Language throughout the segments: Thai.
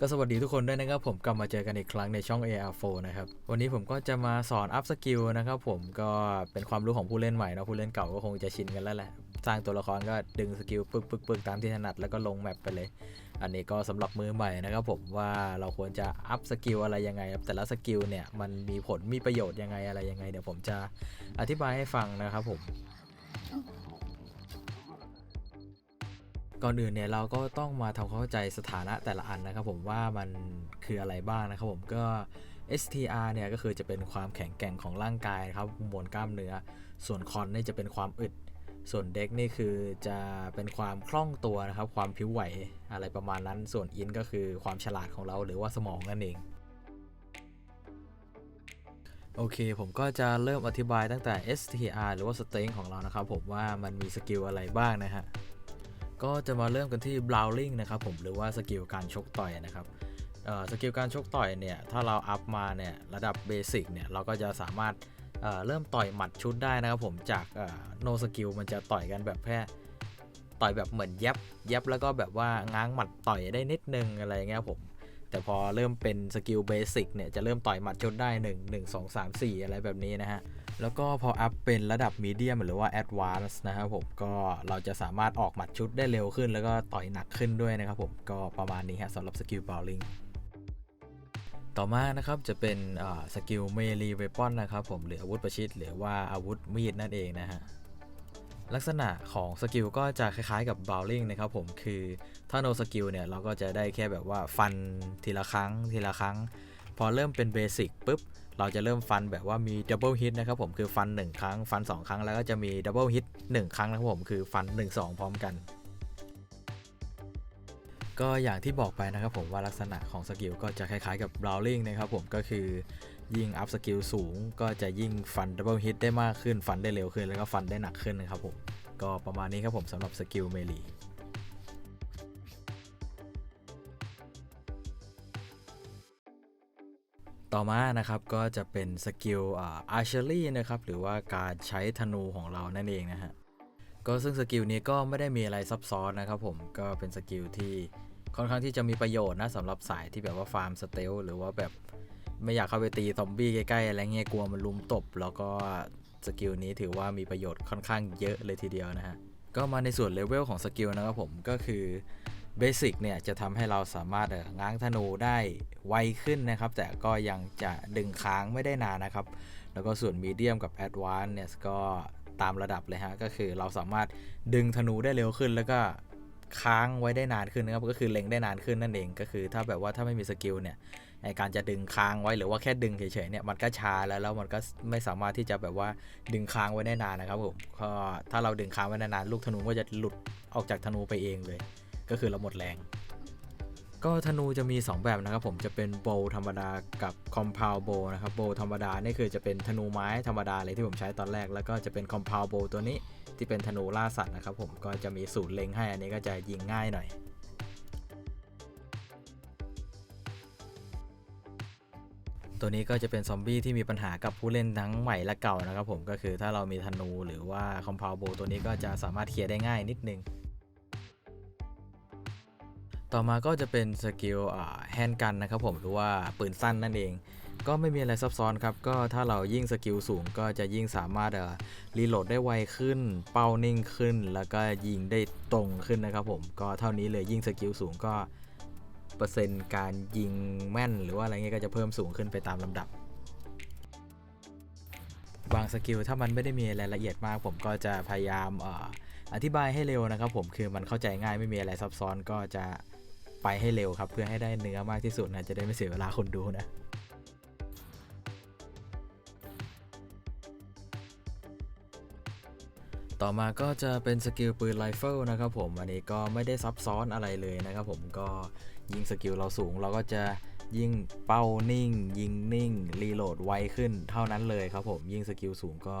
ก็สวัสดีทุกคนด้วยนะครับผมกลับมาเจอกันอีกครั้งในช่อง AR4 นะครับวันนี้ผมก็จะมาสอนอัพสกิลนะครับผมก็เป็นความรู้ของผู้เล่นใหม่นะผู้เล่นเก่าก็คงจะชินกันแล้วแหละสร้างตัวละครก็ดึงสกิลปึ๊กปึ๊กปึ๊กตามที่ถนัดแล้วก็ลงแมปไปเลย อันนี้ก็สำหรับมือใหม่นะครับผมว่าเราควรจะอัพสกิลอะไรยังไงแต่ละสกิลเนี่ยมันมีผลมีประโยชน์ยังไงอะไรยังไงเดี๋ยวผมจะอธิบายให้ฟังนะครับผม ก่อนอื่นเนี่ยเราก็ต้องมาทำความเข้าใจสถานะแต่ละอันนะครับผมว่ามันคืออะไรบ้างนะครับผมก็ STR เนี่ยก็คือจะเป็นความแข็งแกร่งของร่างกายครับมวลกล้ามเนื้อ ส่วนคอนนี่จะเป็นความอึด ส่วนเด็กนี่คือจะเป็นความคล่องตัวนะครับความผิวไหวอะไรประมาณนั้น ส่วนอินก็คือความฉลาดของเราหรือว่าสมองนั่นเองโอเค ผมก็จะเริ่มอธิบายตั้งแต่ STR หรือว่า Strength ของเรานะครับผมว่ามันมีสกิลอะไรบ้างนะฮะ ก็จะมาเริ่มกันที่ Brawling นะครับผมหรือว่าสกิลการชกต่อยนะครับสกิลการชกต่อยเนี่ยถ้าเราอัพมาเนี่ยระดับเบสิกเนี่ยเราก็จะสามารถเเริ่มต่อยหมัดชุดได้นะครับผมจากโนสกิลมันจะต่อยกันแบบแค่ต่อยแบบเหมือนยับยับแล้วก็แบบว่าง้างหมัดต่อยได้นิดนึงอะไรเงี้ยผมแต่พอเริ่มเป็นสกิลเบสิกเนี่ยจะเริ่มต่อยหมัดชุดได้ 1 1 2 3 4 อะไรแบบนี้นะฮะ แล้วก็พออัพเป็นระดับมีเดียมหรือว่าแอดวานซ์นะครับผมก็เราจะสามารถออกหมัดชุดได้เร็วขึ้น แล้วก็ต่อยหนักขึ้นด้วยนะครับผมก็ประมาณนี้ฮะสำหรับสกิลบอลลิงต่อมานะครับจะเป็นสกิลเมลีเวปอนนะครับผมหรืออาวุธประชิดหรือว่าอาวุธมีดนั่นเองนะฮะลักษณะของสกิลก็จะคล้ายๆกับบาวลิงนะครับผมคือถ้าโนสกิลเนี่ยเราก็จะได้แค่แบบว่าฟันทีละครั้งทีละครั้ง พอเริ่มเป็นเบสิกปุ๊บ เราจะเริ่มฟันแบบว่ามีดับเบิลฮิตนะครับผมคือฟัน 1 ครั้ง ฟัน 2 ครั้ง แล้วก็จะมีดับเบิลฮิต1ครั้งนะครับผมคือฟัน 1 2 พร้อมกัน ก็อย่างที่บอกไปนะครับผมว่าลักษณะของสกิลก็จะคล้ายๆกับบราวลิงนะครับผมก็คือยิ่งอัพสกิลสูงก็จะยิ่งฟันดับเบิลฮิตได้มากขึ้น ฟันได้เร็วขึ้น แล้วก็ฟันได้หนักขึ้นนะครับผมก็ประมาณนี้ครับผมสำหรับสกิลเมลี ต่อมานะครับก็จะเป็นสกิลอาร์เชอรี่นะครับหรือว่าการใช้ธนูของเรานั่นเองนะฮะก็ซึ่งสกิลนี้ก็ไม่ได้มีอะไรซับซ้อนนะครับผมก็เป็นสกิลที่ค่อนข้างที่จะมีประโยชน์นะสำหรับสายที่แบบว่าฟาร์มสเตลหรือว่าแบบไม่อยากเข้าไปตีซอมบี้ใกล้ๆอะไรเงี้ยกลัวมันลุมตบ แล้วก็สกิลนี้ถือว่ามีประโยชน์ค่อนข้างเยอะเลยทีเดียวนะฮะก็มาในส่วนเลเวลของสกิลนะครับผมก็คือ เบสิกเนี่ยจะทำให้เราสามารถง้างธนูได้ไวขึ้นนะครับ แต่ก็ยังจะดึงค้างไม่ได้นานนะครับ แล้วก็ส่วนมีเดียมกับแอดวานซ์เนี่ยก็ตามระดับเลยฮะ ก็คือเราสามารถดึงธนูได้เร็วขึ้น แล้วก็ค้างไว้ได้นานขึ้นนะครับ ก็คือเล็งได้นานขึ้นนั่นเอง ก็คือถ้าแบบว่าถ้าไม่มีสกิลเนี่ยในการจะดึงค้างไว้หรือว่าแค่ดึงเฉยๆเนี่ยมันก็ช้าแล้วแล้วมันก็ไม่สามารถที่จะแบบว่าดึงค้างไว้ได้นานนะครับผมก็ถ้าเราดึงค้างไว้นานๆลูกธนูก็จะหลุดออกจากธนูไปเองเลย ก็คือเราหมดแรง ก็ธนูจะมี 2 แบบนะครับผมจะเป็นโบธรรมดากับคอมเพลโบนะครับโบธรรมดานี่คือจะเป็นธนูไม้ธรรมดาเลยที่ผมใช้ตอนแรก แล้วก็จะเป็นคอมเพลโบตัวนี้ที่เป็นธนูล่าสัตว์นะครับผมก็จะมีสูตรเล็งให้อันนี้ก็จะยิงง่ายหน่อยตัวนี้ก็จะเป็นซอมบี้ที่มีปัญหากับผู้เล่นทั้งใหม่และเก่านะครับผมก็คือถ้าเรามีธนูหรือว่าคอมเพลโบตัวนี้ก็จะสามารถเคลียร์ได้ง่ายนิดนึง ต่อมาก็จะเป็นสกิลแฮนด์กันนะครับผมหรือว่าปืนสั้นนั่นเอง ก็ไม่มีอะไรซับซ้อนครับ ก็ถ้าเรายิ่งสกิลสูงก็จะยิ่งสามารถรีโหลดได้ไวขึ้น เป้านิ่งขึ้น แล้วก็ยิงได้ตรงขึ้นนะครับผม ก็เท่านี้เลยยิ่งสกิลสูงก็เปอร์เซ็นต์การยิงแม่นหรือว่าอะไรเงี้ยก็จะเพิ่มสูงขึ้นไปตามลำดับ บางสกิลถ้ามันไม่ได้มีรายละเอียดมาก ผมก็จะพยายามอธิบายให้เร็วนะครับผมคือมันเข้าใจง่ายไม่มีอะไรซับซ้อนก็จะ ไปให้เร็วครับ เพื่อให้ได้เนื้อมากที่สุดนะจะได้ไม่เสียเวลาคนดูนะต่อมาก็จะเป็นสกิลปืนไรเฟิลนะครับผม อันนี้ก็ไม่ได้ซับซ้อนอะไรเลยนะครับผมก็ยิงสกิลเราสูง เราก็จะยิงเป้านิ่ง ยิงนิ่ง รีโหลดไวขึ้นเท่านั้นเลยครับผมยิงสกิลสูงก็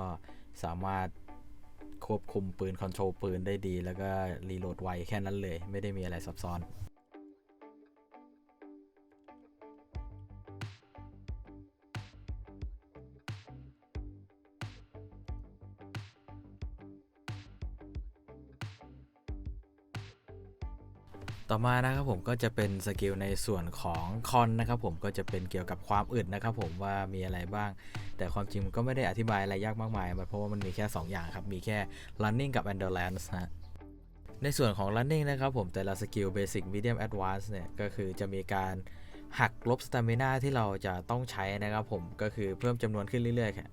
สามารถควบคุมปืนคอนโทรลปืนได้ดี แล้วก็รีโหลดไวแค่นั้นเลย ไม่ได้มีอะไรซับซ้อน ต่อมานะครับผมก็จะเป็นสกิลในส่วนของคอนนะครับผมก็จะเป็นเกี่ยวกับความอึดนะครับผมว่ามีอะไรบ้าง แต่ความจริงมันก็ไม่ได้อธิบายอะไรยากมากมายมันเพราะว่ามันมีแค่ 2 อย่างครับ มีแค่ running กับ endurance นะในส่วนของ running นะครับผมแต่ละสกิล basic medium advance เนี่ยก็คือจะมีการ หักลบ stamina ที่เราจะต้องใช้นะครับผมก็คือเพิ่มจำนวนขึ้นเรื่อยๆค่ะ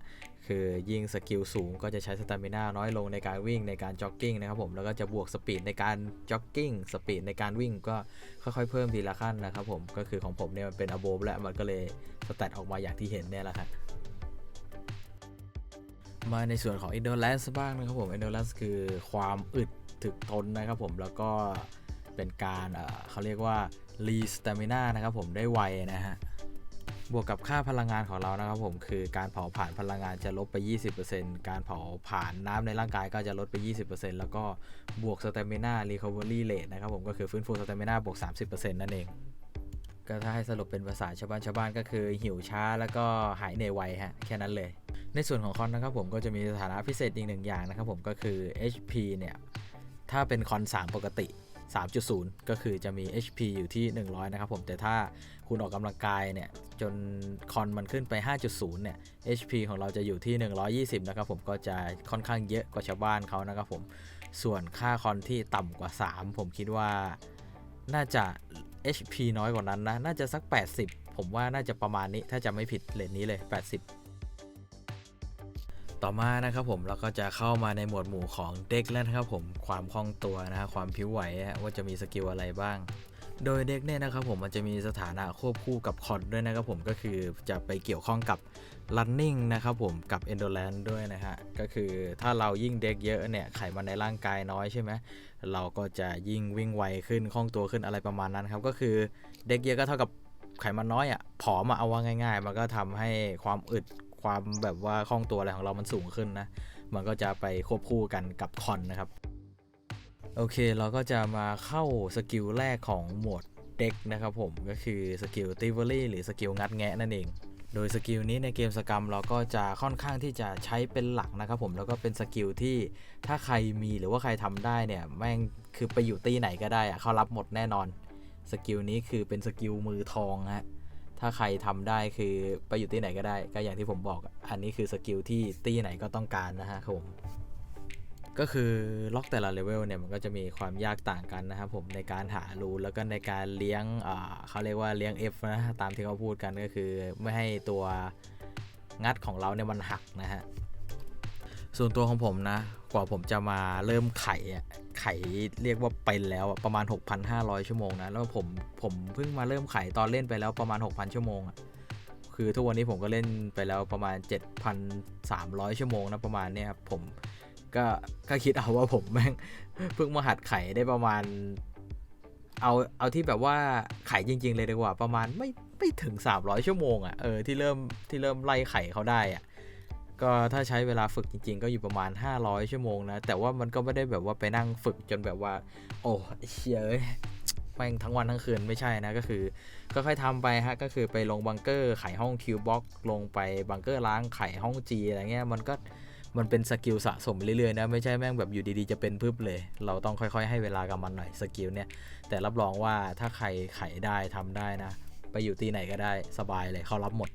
คือยิ่งสกิลสูงก็จะใช้ stamina น้อยลงในการวิ่งในการจ็อกกิ้งนะครับผมแล้วก็จะบวกสปีดในการจ็อกกิ้งสปีดในการวิ่งก็ค่อยๆเพิ่มทีละขั้นนะครับผมก็คือของผมเนี่ยมันเป็น above แล้วมันก็เลยสแตทออกมาอย่างที่เห็นเนี่ยแหละครับมาในส่วนของ endurance บ้างนะครับผม endurance คือความอึดถึกทนนะครับผมแล้วก็เป็นการเออเขาเรียกว่า re stamina นะครับผมได้ไวนะฮะ บวกกับค่าพลังงานของเรานะครับผมคือการเผาผลาญพลังงานจะลดไป 20%การเผาผลาญน้ำในร่างกายก็จะลดไป 20%แล้วก็บวก stamina recovery rate นะครับผมก็คือฟื้นฟู stamina บวก 30%นั่นเอง ก็ถ้าให้สรุปเป็นภาษาชาวบ้านชาวบ้านก็คือหิวช้าแล้วก็หายเหนื่อยไวฮะแค่นั้นเลย ในส่วนของคอนนะครับผมก็จะมีสถานะพิเศษอีกหนึ่งอย่างนะครับผมก็คือ HP เนี่ยถ้าเป็นคอน3ปกติ 3.0 ก็คือจะมี HP อยู่ที่ 100 นะครับผม แต่ถ้าคุณออกกำลังกายเนี่ย จนคอนมันขึ้นไป 5.0 เนี่ย HP ของเราจะอยู่ที่ 120 นะครับผม ก็จะค่อนข้างเยอะกว่าชาวบ้านเขานะครับผม ส่วนค่าคอนที่ต่ำกว่า 3 ผมคิดว่าน่าจะ HP น้อยกว่านั้นนะ น่าจะสัก 80 ผมว่าน่าจะประมาณนี้ ถ้าจะไม่ผิดเลนนี้เลย 80 ต่อมานะครับผมเราก็จะเข้ามาในหมวดหมู่ของเด็กแล้วนะครับผมความคล่องตัวนะฮะความผิวไหวว่าจะมีสกิลอะไรบ้าง โดยเด็กเนี่ยนะครับผมมันจะมีสถานะควบคู่กับคอนด้วยนะครับผมก็คือจะไปเกี่ยวข้องกับ running นะครับผมกับ endurance ด้วยนะฮะก็คือถ้าเรายิ่งเด็กเยอะเนี่ยไขมันในร่างกายน้อยใช่ไหมเราก็จะยิ่งวิ่งไวขึ้นคล่องตัวขึ้นอะไรประมาณนั้นครับก็คือเด็กเยอะก็เท่ากับไขมันน้อยอะ่ะผอมอะเอาว่าง่าย ๆ มันก็ทำให้ความอึด ความแบบว่าคล่องตัวอะไรของเรามันสูงขึ้นนะ มันก็จะไปควบคู่กันกับคอนนะครับ โอเคเราก็จะมาเข้าสกิลแรกของหมวดเด็กนะครับผมก็คือสกิลติวอรี่หรือสกิลงัดแงะนั่นเอง โดยสกิลนี้ในเกมสกรรมเราก็จะค่อนข้างที่จะใช้เป็นหลักนะครับผมแล้วก็เป็นสกิลที่ถ้าใครมีหรือว่าใครทำได้เนี่ยแม่งคือไปอยู่ตีไหนก็ได้อะเขารับหมดแน่นอนสกิลนี้คือเป็นสกิลมือทองฮะ ถ้าใครทำได้คือไปอยู่ที่ไหนก็ได้ ก็อย่างที่ผมบอก อันนี้คือสกิลที่ตีไหนก็ต้องการนะฮะครับผมก็คือล็อกแต่ละเลเวลเนี่ยมันก็จะมีความยากต่างกันนะครับผมในการหารูแล้วก็ในการเลี้ยงอ่าเขาเรียกว่าเลี้ยง F นะตามที่เขาพูดกันก็คือไม่ให้ตัวงัดของเราเนี่ยมันหักนะฮะส่วนตัวของผมนะกว่าผมจะมาเริ่มไขอะ ไขเรียกว่าเป็นแล้วประมาณ 6,500 ชั่วโมงนะ แล้วผมผมเพิ่งมาเริ่มไขตอนเล่นไปแล้วประมาณ 6,000 ชั่วโมงอะคือทุกวันนี้ผมก็เล่นไปแล้วประมาณ 7,300 ชั่วโมงนะประมาณเนี้ยครับผมก็ก็คิดเอาว่าผมแม่งเพิ่งมาหัดไขได้ประมาณ เอาเอาที่แบบว่าไขจริง ๆ เลยดีกว่า ประมาณไม่ไม่ถึง 300 ชั่วโมงอะ่ะเออที่เริ่มที่เริ่มไล่ไขเขาได้อะ่ะ ก็ถ้าใช้เวลาฝึกจริง ๆ ก็อยู่ประมาณ 500 ชั่วโมงนะ แต่ว่ามันก็ไม่ได้แบบว่าไปนั่งฝึกจนแบบว่า โอ้เชี่ยเอ้ยแม่งทั้งวันทั้งคืนไม่ใช่นะ ก็คือ ก็ค่อยๆทำไปฮะ ก็คือไปลงบังเกอร์ไขห้องคิวบ็อกลงไปบังเกอร์ล้างไขห้องจีอะไรเงี้ยมันก็มันเป็นสกิลสะสมเรื่อยๆนะ ไม่ใช่แม่งแบบอยู่ดีๆจะเป็นพึบเลย เราต้องค่อยๆให้เวลากับมันหน่อยสกิลเนี่ย แต่รับรองว่าถ้าใครไขได้ทำได้นะ ไปอยู่ที่ไหนก็ได้สบายเลยเขารับหมด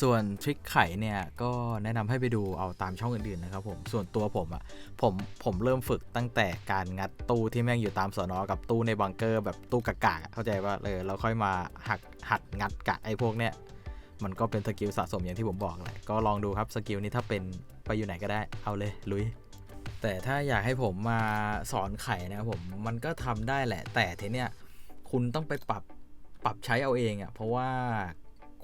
ส่วนทริคไขเนี่ยก็แนะนำให้ไปดูเอาตามช่องอื่นๆนะครับผมส่วนตัวผมอะ่ะผมผมเริ่มฝึกตั้งแต่การงัดตู้ที่แม่งอยู่ตามสอนอกับตู้ในบังเกอร์แบบตู้กากาเข้าใจว่าเลยเราค่อยมาหักหัดงัดกะไอ้พวกเนี้ยมันก็เป็นสกิลสะสมอย่างที่ผมบอกแหละก็ลองดูครับสกิลนี้ถ้าเป็นไปอยู่ไหนก็ได้เอาเลยลุยแต่ถ้าอยากให้ผมมาสอนไข่นะครับผมมันก็ทำได้แหละ แต่ทีเนี้ยคุณต้องไปปรับปรับใช้เอาเองอะ่ะเพราะว่า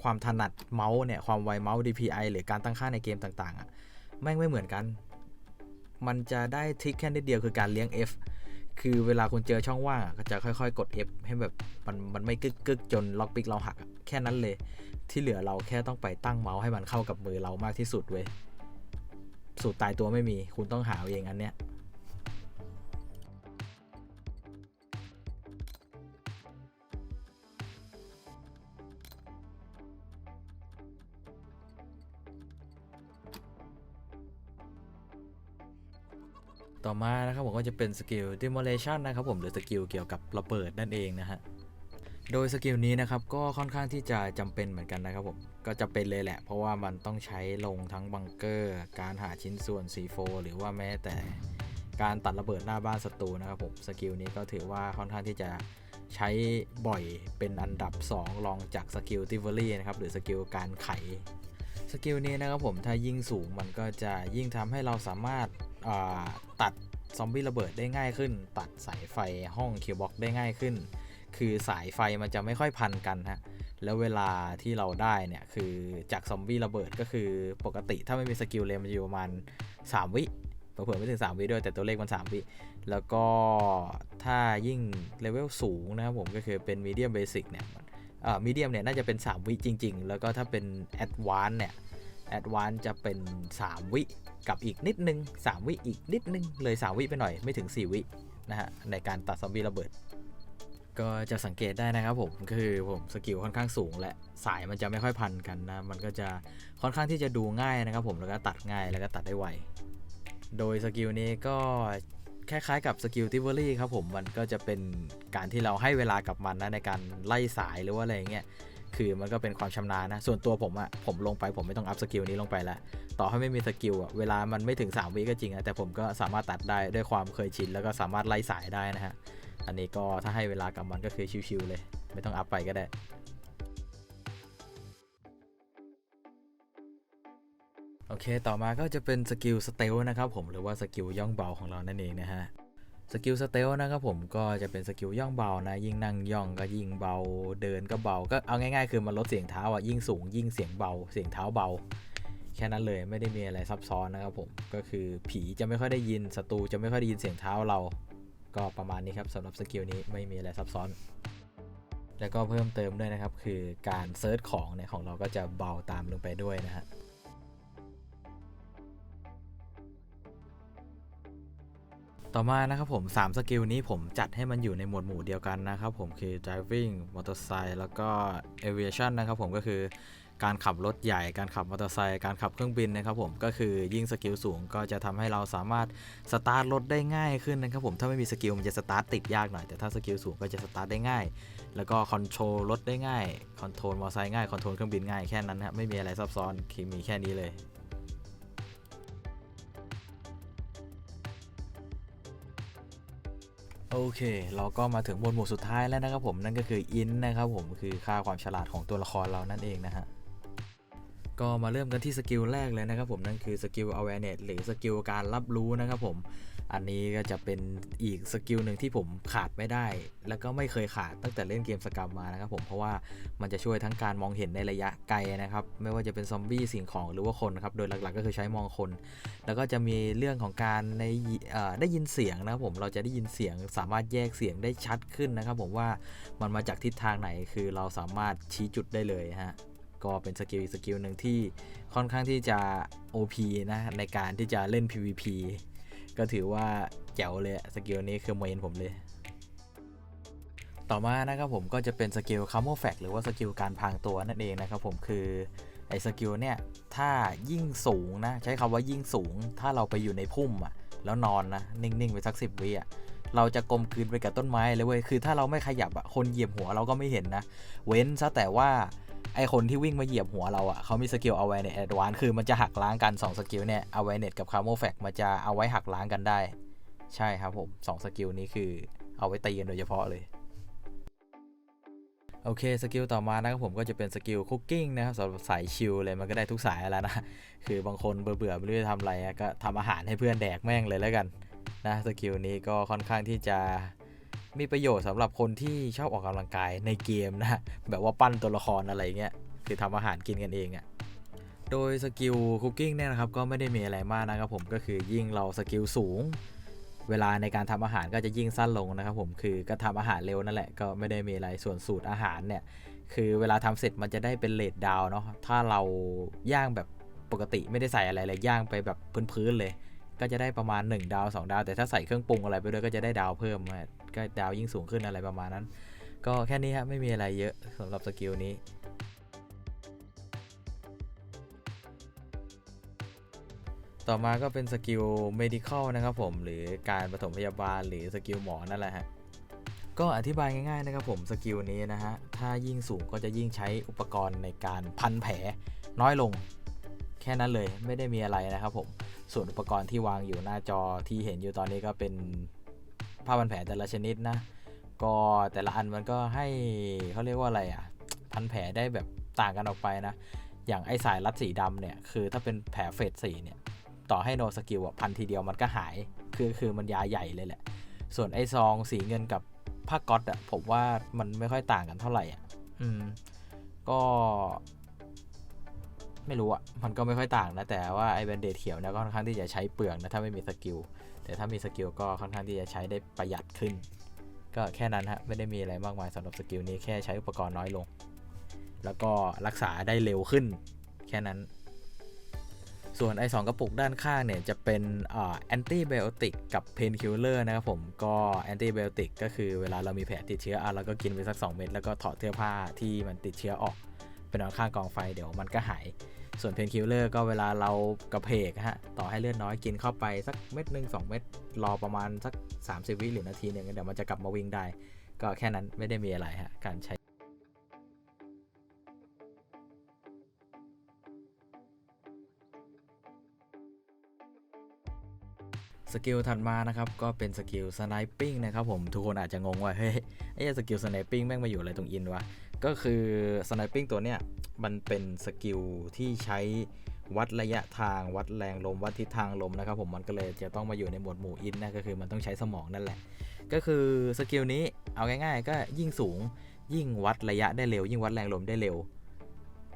ความถนัดเมาส์เนี่ย ความไวเมาส์ DPI หรือการตั้งค่าในเกมต่างๆอะ่ะแม่งไม่เหมือนกัน มันจะได้ทริคแค่นิดเดียวคือการเลี้ยง F คือเวลาคุณเจอช่องว่างอะก็จะค่อยๆ กด F ให้แบบมันมันไม่กึกกึกจนล็อกปิกเราหัก แค่นั้นเลย ที่เหลือเราแค่ต้องไปตั้งเมาส์ให้มันเข้ากับมือเรามากที่สุดเว้ย สูตรตายตัวไม่มี คุณต้องหาเอาเองอันเนี้ย ต่อมานะครับผมก็จะเป็นสกิล demolition นะครับผมหรือสกิลเกี่ยวกับระเบิดนั่นเองนะฮะโดยสกิลนี้นะครับก็ค่อนข้างที่จะจำเป็นเหมือนกันนะครับผมก็จะเป็นเลยแหละ เพราะว่ามันต้องใช้ลงทั้งบังเกอร์ การหาชิ้นส่วน C4 หรือว่าแม้แต่การตัดระเบิดหน้าบ้านศัตรูนะครับผมสกิลนี้ก็ถือว่าค่อนข้างที่จะใช้บ่อยเป็นอันดับ 2 รองจากสกิลติวอรี่นะครับหรือสกิลการไขสกิลนี้นะครับผมถ้ายิ่งสูงมันก็จะยิ่งทำให้เราสามารถ ตัดซอมบี้ระเบิดได้ง่ายขึ้น ตัดสายไฟห้องคิวบ็อกได้ง่ายขึ้น คือสายไฟมันจะไม่ค่อยพันกันฮะแล้วเวลาที่เราได้เนี่ย คือจากซอมบี้ระเบิดก็คือปกติถ้าไม่มีสกิลเลยมันอยู่ประมาณ 3 วิเผื่อไม่ถึง 3 วิด้วย แต่ตัวเลขมัน 3 วิ แล้วก็ถ้ายิ่งเลเวลสูงนะครับผมก็คือเป็นมีเดียมเบสิกเนี่ยมีเดียมเนี่ยน่าจะเป็น 3 วิจริง ๆ แล้วก็ถ้าเป็นแอดวานเนี่ยแอดวานจะเป็น 3 วิ กับอีกนิดนึง 3 วิอีกนิดนึง เลย3วิไปหน่อยไม่ถึง 4 วินะฮะในการตัดซอมบี้ระเบิด ก็จะสังเกตได้นะครับผมคือผมสกิลค่อนข้างสูง และสายมันจะไม่ค่อยพันกันนะ มันก็จะค่อนข้างที่จะดูง่ายนะครับผมแล้วก็ตัดง่ายแล้วก็ตัดได้ไวโดยสกิลนี้ก็คล้ายๆกับสกิลทิเวอรี่ครับผมมันก็จะเป็นการที่เราให้เวลากับมันนะในการไล่สายหรือว่าอะไรเงี้ย คือมันก็เป็นความชำนาญนะ ส่วนตัวผมอะผมลงไปผมไม่ต้องอัพสกิลนี้ลงไปแล้วต่อให้ไม่มีสกิลอะเวลามันไม่ถึง 3 วิก็จริงอะแต่ผมก็สามารถตัดได้ด้วยความเคยชิน แล้วก็สามารถไล่สายได้นะฮะ อันนี้ก็ถ้าให้เวลากับมันก็คือชิวๆเลย ไม่ต้องอัพไปก็ได้โอเค ต่อมาก็จะเป็นสกิลสเตลนะครับผมหรือว่าสกิลย่องเบาของเรานั่นเองนะฮะ สกิลสเตลนะครับผมก็จะเป็นสกิลย่องเบานะ ยิ่งนั่งย่องก็ยิ่งเบาเดินก็เบา ก็เอาง่ายๆ คือมันลดเสียงเท้าอะยิ่งสูงยิ่งเสียงเบา เสียงเท้าเบา แค่นั้นเลยไม่ได้มีอะไรซับซ้อนนะครับผมก็คือผีจะไม่ค่อยได้ยินศัตรูจะไม่ค่อยได้ยินเสียงเท้าเรา ก็ประมาณนี้ครับสำหรับสกิลนี้ไม่มีอะไรซับซ้อน แล้วก็เพิ่มเติมด้วยนะครับ คือการเซิร์ชของเนี่ยของเราก็จะเบาตามลงไปด้วยนะฮะ ต่อมานะครับผม 3 สกิลนี้ผมจัดให้มันอยู่ในหมวดหมู่เดียวกันนะครับผมคือ driving motorcycle แล้วก็ aviation นะครับผมก็คือการขับรถใหญ่ การขับมอเตอร์ไซค์ การขับเครื่องบินนะครับผม ก็คือยิ่งสกิลสูงก็จะทำให้เราสามารถสตาร์ทรถได้ง่ายขึ้นนะครับผม ถ้าไม่มีสกิลมันจะสตาร์ทติดยากหน่อย แต่ถ้าสกิลสูงก็จะสตาร์ทได้ง่าย แล้วก็คอนโทรลรถได้ง่าย คอนโทรลมอเตอร์ไซค์ง่าย คอนโทรลเครื่องบินง่ายแค่นั้นนะครับไม่มีอะไรซับซ้อนคือมีแค่นี้เลย โอเค เราก็มาถึงหมวดหมู่สุดท้ายแล้วนะครับผมนั่นก็คืออินนะครับผมคือค่าความฉลาดของตัวละครเรานั่นเองนะฮะ ก็มาเริ่มกันที่สกิลแรกเลยนะครับผมนั่นคือสกิล awareness หรือสกิลการรับรู้นะครับผมอันนี้ก็จะเป็นอีกสกิลหนึ่งที่ผมขาดไม่ได้ แล้วก็ไม่เคยขาดตั้งแต่เล่นเกมสกรรมมานะครับผมเพราะว่ามันจะช่วยทั้งการมองเห็นในระยะไกลนะครับ ไม่ว่าจะเป็นซอมบี้สิ่งของหรือว่าคนครับโดยหลักๆ ก็คือใช้มองคน แล้วก็จะมีเรื่องของการในได้ยินเสียงนะครับผมเราจะได้ยินเสียงสามารถแยกเสียงได้ชัดขึ้นนะครับ ผมว่ามันมาจากทิศทางไหนคือเราสามารถชี้จุดได้เลยฮะ ก็เป็นสกิลอีกสกิลหนึ่งที่ค่อนข้างที่จะ OP นะในการที่จะเล่น PVP ก็ถือว่าแจ๋วเลยสกิลนี้คือเมนผมเลย ต่อมานะครับผมก็จะเป็นสกิล camo f a c หรือว่าสกิลการพรางตัวนั่นเองนะครับผมคือไอ้สกิลเนี่ยถ้ายิ่งสูงนะใช้คำว่ายิ่งสูง ถ้าเราไปอยู่ในพุ่มอะแล้วนอนนะนิ่งๆไปสักสิบวิอะเราจะกลมกลืนไปกับต้นไม้เลยเว้ยคือถ้าเราไม่ขยับอะคนเหยียบหัวเราก็ไม่เห็นนะ เว้นซะแต่ว่า ไอคนที่วิ่งมาเหยียบหัวเราอะเขามีสกิล awareness advance คือมันจะหักล้างกัน2สกิลเนี่ย awareness กับ camo f a c มันจะเอาไว้หักล้างกันได้ ใช่ครับผม2สกิลนี้คือเอาไว้ตีกันโดยเฉพาะเลยโอเคสกิลต่อมานะครับผมก็จะเป็นสกิลคุกกิ้งนะครับสำหรับสายชิลเลยมันก็ได้ทุกสายแล้วนะ คือบางคนเบื่อๆไม่รู้จะทำอะไรก็ทำอาหารให้เพื่อนแดกแม่งเลยแล้วกันนะสกิลนี้ก็ค่อนข้างที่จะ มีประโยชน์สำหรับคนที่ชอบออกกำลังกายในเกมนะแบบว่าปั้นตัวละครอะไรเงี้ยคือทำอาหารกินกันเองอะโดยสกิลคุกกิ้งเนี่ยนะครับก็ไม่ได้มีอะไรมากนะครับผมก็คือยิ่งเราสกิลสูง เวลาในการทำอาหารก็จะยิ่งสั้นลงนะครับผมคือก็ทำอาหารเร็วนั่นแหละก็ไม่ได้มีอะไรส่วนสูตรอาหารเนี่ยคือเวลาทำเสร็จมันจะได้เป็นเลดดาวเนาะถ้าเราย่างแบบปกติไม่ได้ใส่อะไรเลยย่างไปแบบพื้นๆเลย ก็จะได้ประมาณ 1 ดาว 2 ดาว แต่ถ้าใส่เครื่องปรุงอะไรไปด้วยก็จะได้ดาวเพิ่มก็ดาวยิ่งสูงขึ้นอะไรประมาณนั้น ก็แค่นี้ครับไม่มีอะไรเยอะสำหรับสกิลนี้ตต่อมาก็เป็นสกิล medical นะครับผม หรือการปฐมพยาบาลหรือสกิลหมอนั่นแหละฮะ ก็อธิบายง่ายๆนะครับผม สกิลนี้นะฮะ ถ้ายิ่งสูงก็จะยิ่งใช้อุปกรณ์ในการพันแผลน้อยลง แค่นั้นเลยไม่ได้มีอะไรนะครับผม ส่วนอุปกรณ์ที่วางอยู่หน้าจอที่เห็นอยู่ตอนนี้ก็เป็นผ้าพันแผลแต่ละชนิดนะ ก็แต่ละอันมันก็ให้เขาเรียกว่าอะไรอะ พันแผลได้แบบต่างกันออกไปนะ อย่างไอสายรัดสีดำเนี่ย คือถ้าเป็นแผลเฟสสีเนี่ย ต่อให้โนสกิลอะพันทีเดียวมันก็หาย คือคือมันยาใหญ่เลยแหละ ส่วนไอซองสีเงินกับผ้าก๊อตอะผมว่ามันไม่ค่อยต่างกันเท่าไหร่อะ อืม ก็ ไม่รู้อะมันก็ไม่ค่อยต่างนะ แต่ว่าไอ้แบนเดดเขียวเนี่ยก็ค่อนข้างที่จะใช้เปลืองนะ ถ้าไม่มีสกิล แต่ถ้ามีสกิลก็ค่อนข้างที่จะใช้ได้ประหยัดขึ้น ก็แค่นั้นฮะ ไม่ได้มีอะไรมากมายสำหรับสกิลนี้ แค่ใช้อุปกรณ์น้อยลง แล้วก็รักษาได้เร็วขึ้น แค่นั้น ส่วนไอ้สองกระปุกด้านข้างเนี่ยจะเป็นแอนตี้ไบโอติกกับเพนคิลเลอร์นะครับผม ก็แอนตี้ไบโอติกก็คือเวลาเรามีแผลติดเชื้ออะเราก็กินไปสัก 2 เม็ดแล้วก็ถอดเสื้อผ้าที่มันติดเชื้อออก ไปนอนข้างกองไฟเดี๋ยวมันก็หาย ส่วนเพนคิลเลอร์ก็เวลาเรากระเพกฮะ ต่อให้เลือดน้อยกินเข้าไปสักเม็ดหนึ่งสองเม็ดรอประมาณสัก 30 วิหรือนาทีหนึ่งเดี๋ยวมันจะกลับมาวิ่งได้ ก็แค่นั้นไม่ได้มีอะไรฮะการใช้ สกิลถัดมานะครับก็เป็นสกิลสไนปิ้งนะครับผมทุกคนอาจจะงงว่าเฮ้ยไอ้สกิลสไนปิ้งแม่งมาอยู่อะไรตรงอินวะก็คือสไนปิ้งตัวเนี้ยมันเป็นสกิลที่ใช้วัดระยะทางวัดแรงลมวัดทิศทางลมนะครับผมมันก็เลยจะต้องมาอยู่ในหมวดหมู่อินนะก็คือมันต้องใช้สมองนั่นแหละ ก็คือสกิลนี้เอาง่ายๆ ก็ยิ่งสูงยิ่งวัดระยะได้เร็ว ยิ่งวัดแรงลมได้เร็ว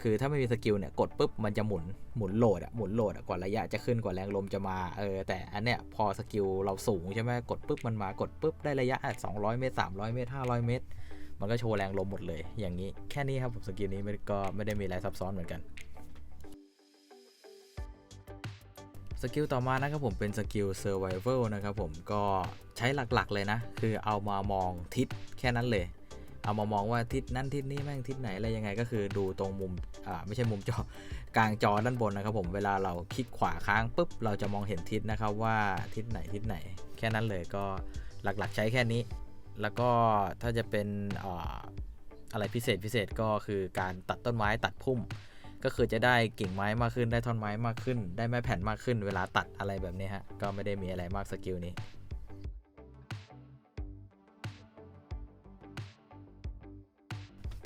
คือถ้าไม่มีสกิลเนี่ยกดปุ๊บมันจะหมุนหมุนโหลดอะหมุนโหลดอะกว่าระยะจะขึ้นกว่าแรงลมจะมาเออแต่อันเนี้ยพอสกิลเราสูงใช่ไหมกดปุ๊บมันมากดปุ๊บได้ระยะอะ200 เมตร 300 เมตร 500 เมตร มันก็โชว์แรงลมหมดเลย อย่างนี้แค่นี้ครับผมสกิลนี้ไม่ก็ไม่ได้มีอะไรซับซ้อนเหมือนกันสกิลต่อมานะครับผมเป็นสกิล Survival นะครับผมก็ใช้หลักๆเลยนะ คือเอามามองทิศแค่นั้นเลย เอามามองว่าทิศนั้นทิศนี้แม่งทิศไหนอะไรยังไงก็คือดูตรงมุมอ่าไม่ใช่มุมจอกลางจอด้านบนนะครับผมเวลาเราคลิกขวาค้างปุ๊บเราจะมองเห็นทิศนะครับว่าทิศไหนทิศไหน แค่นั้นเลยก็หลักๆใช้แค่นี้ แล้วก็ถ้าจะเป็นอาอะไรพิเศษพิเศษก็คือการตัดต้นไม้ตัดพุ่ม ก็คือจะได้กิ่งไม้มากขึ้นได้ท่อนไม้มากขึ้น ได้ไม้แผ่นมากขึ้น เวลาตัดอะไรแบบนี้ฮะก็ไม่ได้มีอะไรมากสกิลนี้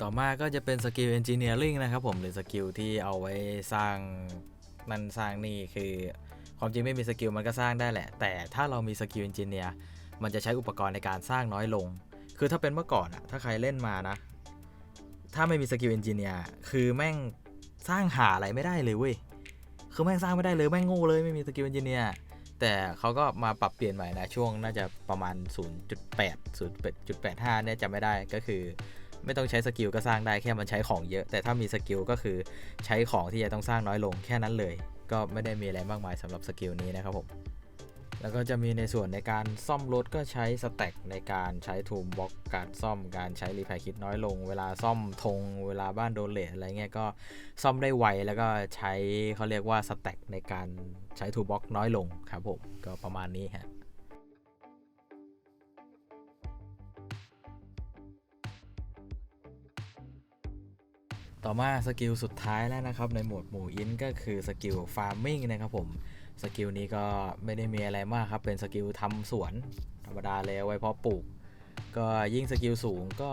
ต่อมาก็จะเป็นสกิล Engineering นะครับผมหรือสกิลที่เอาไว้สร้างนั่นสร้างนี่คือความจริงไม่มีสกิลมันก็สร้างได้แหละ แต่ถ้าเรามีสกิล Engineer มันจะใช้อุปกรณ์ในการสร้างน้อยลง คือถ้าเป็นเมื่อก่อนอะถ้าใครเล่นมานะ ถ้าไม่มีสกิล Engineer คือแม่งสร้างหาอะไรไม่ได้เลยเว้ยคือแม่งสร้างไม่ได้เลยแม่งโง่เลยไม่มีสกิล Engineer แต่เขาก็มาปรับเปลี่ยนใหม่นะช่วงน่าจะประมาณ 0.8 0.85เนี่ยจะไม่ได้ก็คือ ไม่ต้องใช้สกิลก็สร้างได้แค่มันใช้ของเยอะ แต่ถ้ามีสกิลก็คือใช้ของที่จะต้องสร้างน้อยลงแค่นั้นเลย ก็ไม่ได้มีอะไรมากมายสำหรับสกิลนี้นะครับผมแล้วก็จะมีในส่วนในการซ่อมรถก็ใช้สแต็กในการใช้ทูมบล็อกการซ่อมการใช้รีพร์คิดน้อยลง เวลาซ่อมธงเวลาบ้านโดนเลทอะไรเงี้ยก็ซ่อมได้ไวแล้วก็ใช้เขาเรียกว่าสแต็กในการใช้ทูบล็อกน้อยลงครับผมก็ประมาณนี้ฮะ ต่อมาสกิลสุดท้ายแล้วนะครับในหมวดหมู่อินก็คือสกิลฟาร์มิงนะครับผมสกิลนี้ก็ไม่ได้มีอะไรมากครับเป็นสกิลทำสวนธรรมดาเลยเอาไว้เพาะปลูก ก็ยิ่งสกิลสูงก็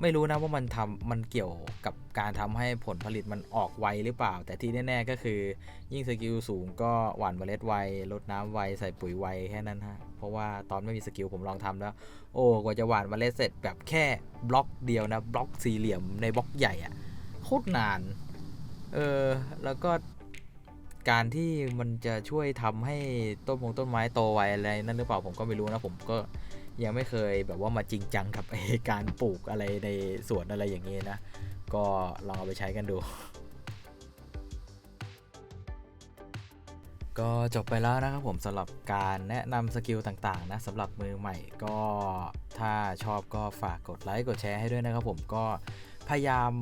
ไม่รู้นะว่ามันทำมันเกี่ยวกับการทำให้ผลผลิตมันออกไวหรือเปล่า แต่ที่แน่ๆก็คือยิ่งสกิลสูงก็หว่านเมล็ดไวลดน้ำไวใส่ปุ๋ยไวแค่นั้นฮะเพราะว่าตอนไม่มีสกิลผมลองทำแล้ว โอ้กว่าจะหว่านเมล็ดเสร็จแบบแค่บล็อกเดียวนะบล็อกสี่เหลี่ยมในบล็อกใหญ่อะ คตรนาน เออ แล้วก็การที่มันจะช่วยทำให้ต้นมงต้นไม้โตไวอะไรนั่นหรือเปล่าผมก็ไม่รู้นะผมก็ยังไม่เคยแบบว่ามาจริงจังกับไอการปลูกอะไรในสวนอะไรอย่างนี้นะ ก็ลองเอาไปใช้กันดู ก็จบไปแล้วนะครับผมสำหรับการแนะนำสกิลต่างๆนะสำหรับมือใหม่ก็ถ้าชอบก็ฝากกดไลค์กดแชร์ให้ด้วยนะครับผมก็พยายาม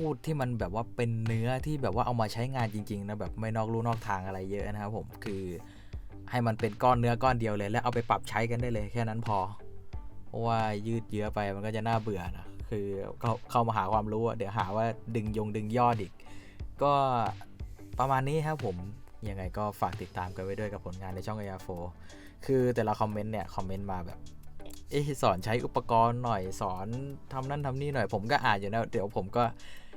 พูดที่มันแบบว่าเป็นเนื้อที่แบบว่าเอามาใช้งานจริงๆนะแบบไม่นอกลู่นอกทางอะไรเยอะนะครับผมคือให้มันเป็นก้อนเนื้อก้อนเดียวเลย แล้วเอาไปปรับใช้กันได้เลยแค่นั้นพอ เพราะว่ายืดเยื้อไปมันก็จะน่าเบื่อนะคือเข้าเข้ามาหาความรู้เดี๋ยวหาว่าดึงยงดึงยอดอีก ก็ประมาณนี้ครับผมยังไงก็ฝากติดตามกันไว้ด้วยกับผลงานในช่อง a อ r 4คือแต่ละคอมเมนต์เนี่ยคอมเมนต์มาแบบเอสอนใช้อุปกรณ์หน่อยสอนทำนั่นทำนี่หน่อยผมก็อ่านอยู่นะเดี๋ยวผมก็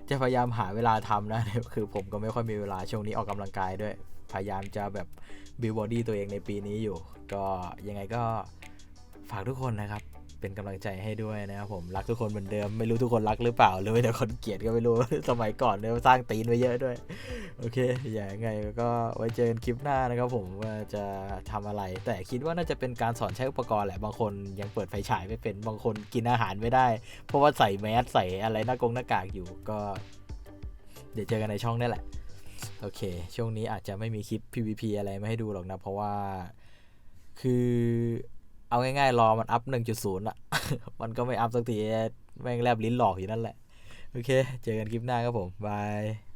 จะพยายามหาเวลาทำนะ คือผมก็ไม่ค่อยมีเวลาช่วงนี้ออกกำลังกายด้วย พยายามจะแบบบิวบอดี้ตัวเองในปีนี้อยู่ ก็ยังไงก็ ฝากทุกคนนะครับ เป็นกำลังใจให้ด้วยนะครับผมรักทุกคนเหมือนเดิมไม่รู้ทุกคนรักหรือเปล่าหรือว่าแต่คนเกลียดก็ไม่รู้สมัยก่อนเนี่ยสร้างตีนไว้เยอะด้วย โอเค อย่างไงก็ไว้เจอกันคลิปหน้านะครับผมว่าจะทำอะไร แต่คิดว่าน่าจะเป็นการสอนใช้อุปกรณ์แหละบางคนยังเปิดไฟฉายไม่เป็นบางคนกินอาหารไม่ได้ เพราะว่าใส่แมสใส่อะไรหน้ากงหน้ากากอยู่ก็ เดี๋ยวเจอกันในช่องนี่แหละโอเค ช่วงนี้อาจจะไม่มีคลิป PVP อะไรมาให้ดูหรอกนะ เพราะว่าคือ เอาง่ายๆ รอมันอัพหนึ่งจุดศูนย์อะมันก็ไม่อัพสักทีแม่งแลบลิ้นหลอกอยู่นั่นแหละ โอเค เจอกันคลิปหน้าครับผม บาย